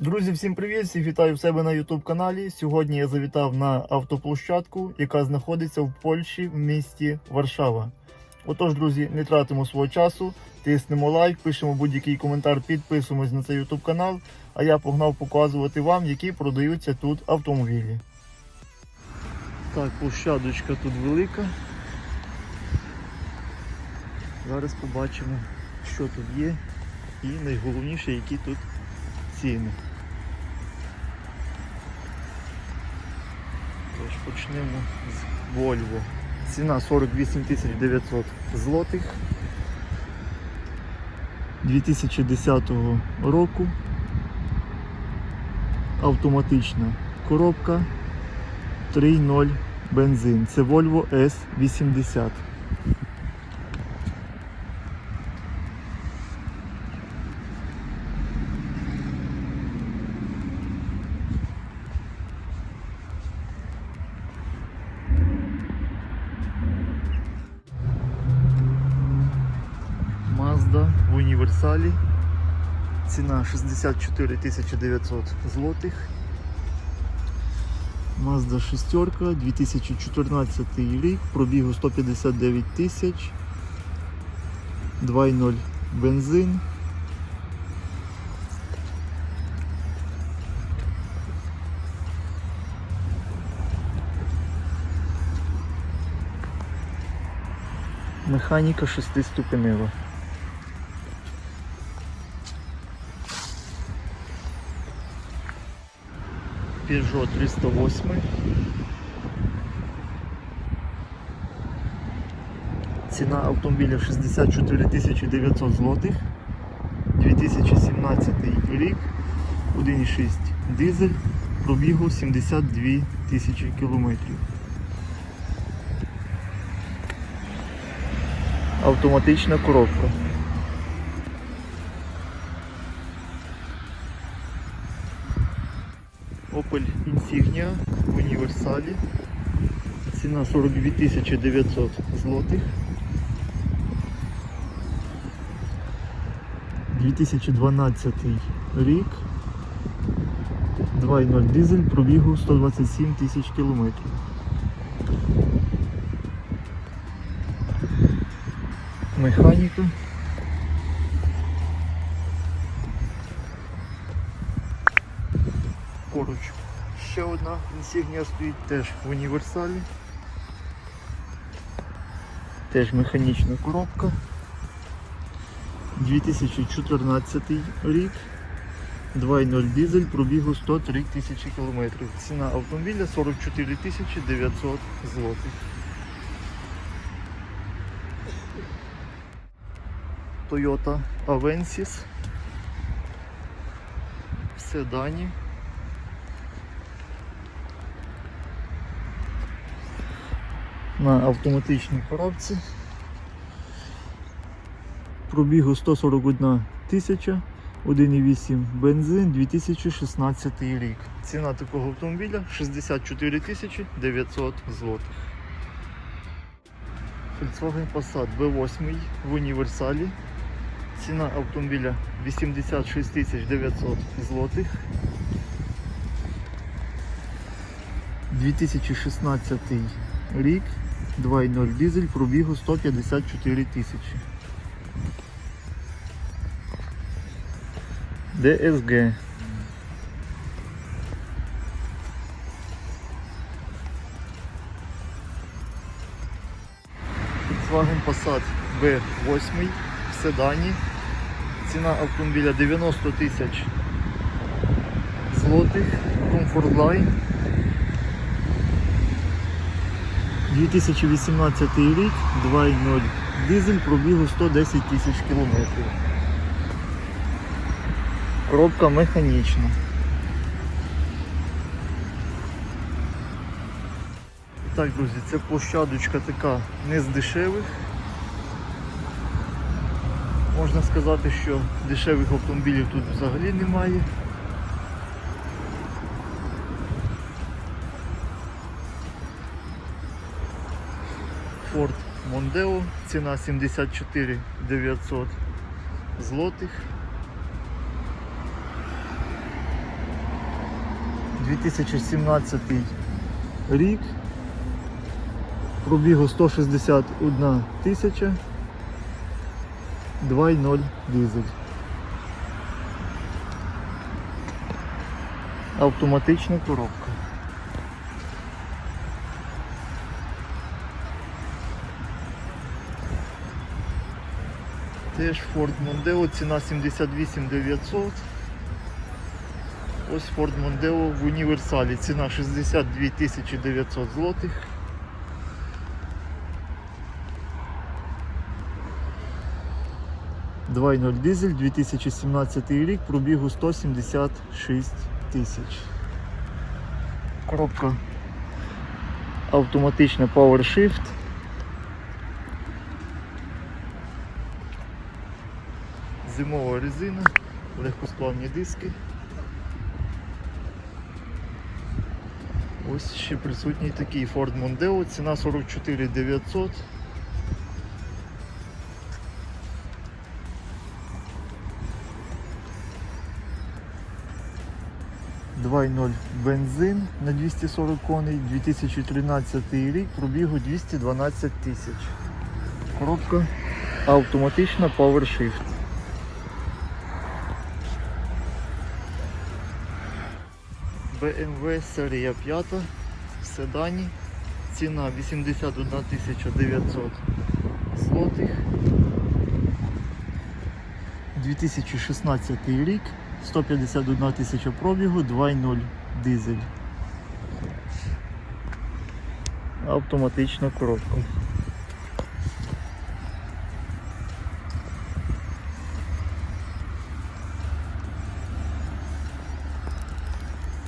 Друзі, всім привіт! Всіх вітаю в себе на YouTube каналі. Сьогодні я завітав на автоплощадку, яка знаходиться в Польщі в місті Варшава. Отож, друзі, не тратимо свого часу, тиснемо лайк, пишемо будь-який коментар, підписуємось на цей YouTube канал. А я погнав показувати вам, які продаються тут автомобілі. Так, площадочка тут велика. Зараз побачимо, що тут є, і найголовніше, які тут ціни. Тож почнемо з Volvo. Ціна 48 900 злотих 2010 року. Автоматична коробка 3.0 бензин. Це Volvo S80. Mazda універсалі. Ціна 64 900 злотих. Mazda 6, 2014 рік, пробігу 159 тисяч, 2.0 бензин. Механіка 6-ступенева. Peugeot 308. Ціна автомобіля 64 900 злотих. 2017 рік. 1,6 дизель. Пробігу 72 тисячі кілометрів. Автоматична коробка. Opel Insignia в універсалі. Ціна 42 900 злотих. 2012 рік. 2.0 дизель пробігу 127 тисяч кілометрів. Механіка. Поруч ще одна інсігнія стоїть теж в універсалі. Теж механічна коробка. 2014 рік. 2.0 дизель пробігу 103 тисячі кілометрів. Ціна автомобіля 44 тисячі 900 злотих. Toyota Avensis. В седані. На автоматичній коробці. Пробігу 141 тисяча, 1,8 бензин 2016 рік. Ціна такого автомобіля 64 тисячі 900 злотих. Volkswagen Passat B8 в універсалі. Ціна автомобіля 86 тисяч 900 злотих. 2016 рік. 2.0 дизель пробігу 154 тисячі. DSG. Volkswagen Passat B8 в седані. Ціна автомобіля 90 тисяч злотих. Comfort. 2018 рік, 2.0 дизель пробігу 110 тисяч кілометрів. Коробка механічна. Так, друзі, це площадочка така не з дешевих. Можна сказати, що дешевих автомобілів тут взагалі немає. Ford Mondeo, ціна 74 900 злотих. 2017 рік. Пробігу 161 тисяча. 2.0 дизель. Автоматична коробка. Теж Ford Mondeo, ціна 78 900. Ось Ford Mondeo в універсалі. Ціна 62 900 злотих. Двойноль дизель 2017 рік, пробігу 176 тисяч. Коробка автоматична PowerShift. Зимова резина, легкосплавні диски. Ось ще присутній такий Ford Mondeo, ціна 44 900. ноль бензин на 240 коней, 2013 рік, пробігу 212 тисяч. Коробка автоматична PowerShift. BMW серія 5 в седані. Ціна 81 900 злотих. 2016 рік, 151 тисяча пробігу, 2.0 дизель. Автоматична коробка.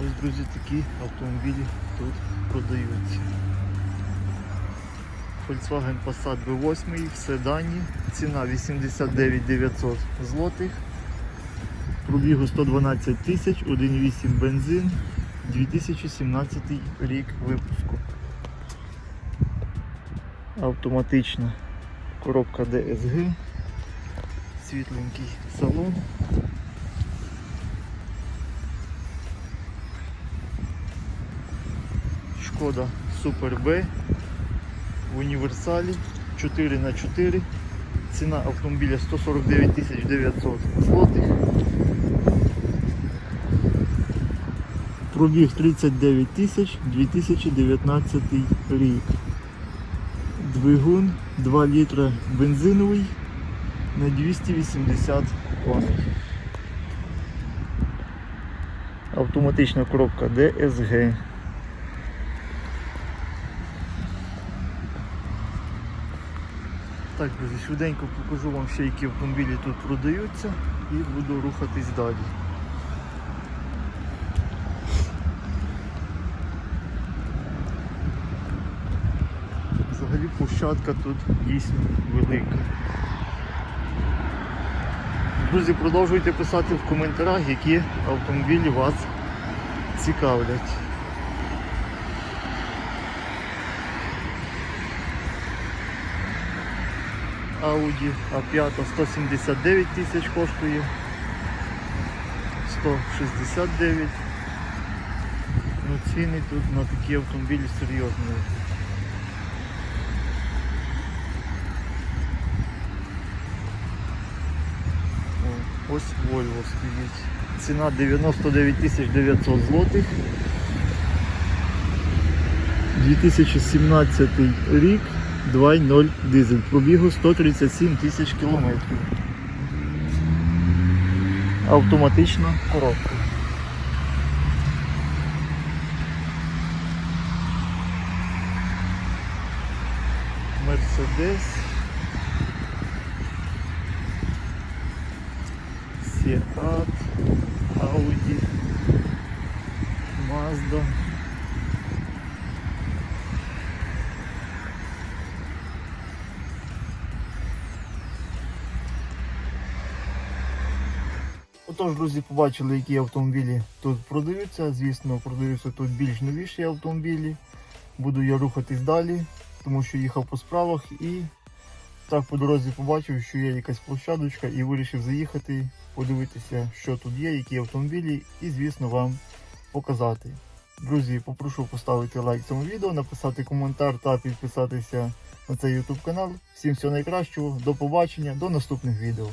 Ось, друзі, такі автомобілі тут продаються. Volkswagen Passat B8 в седані, ціна 89 900 злотих, пробігу 112 тисяч, 1,8 бензин, 2017 рік випуску. Автоматична коробка DSG, світленький салон. Шкода Super B в універсалі 4 на 4 Ціна автомобіля 149 900 злотих. Пробіг 39 тисяч 2019 рік. Двигун 2 літра бензиновий на 280 коней. Автоматична коробка DSG. Так, друзі, швиденько покажу вам ще, які автомобілі тут продаються і буду рухатись далі. Взагалі площадка тут дійсно велика. Друзі, продовжуйте писати в коментарях, які автомобілі вас цікавлять. Audi A5 179 тисяч коштує. 169. Ну ціни тут на такі автомобілі серйозні. Ось Volvo стоїть. Ціна 99 900 злотих. 2017 рік. 2.0 дизель. Пробігу 137 тисяч кілометрів. Автоматична коробка. Мерседес. Отож, друзі, побачили, які автомобілі тут продаються. Звісно, продаються тут більш новіші автомобілі. Буду я рухатись далі, тому що їхав по справах і так по дорозі побачив, що є якась площадочка і вирішив заїхати, подивитися, що тут є, які автомобілі, і, звісно, вам показати. Друзі, попрошу поставити лайк цьому відео, написати коментар та підписатися на цей YouTube канал. Всім всього найкращого, до побачення, до наступних відео.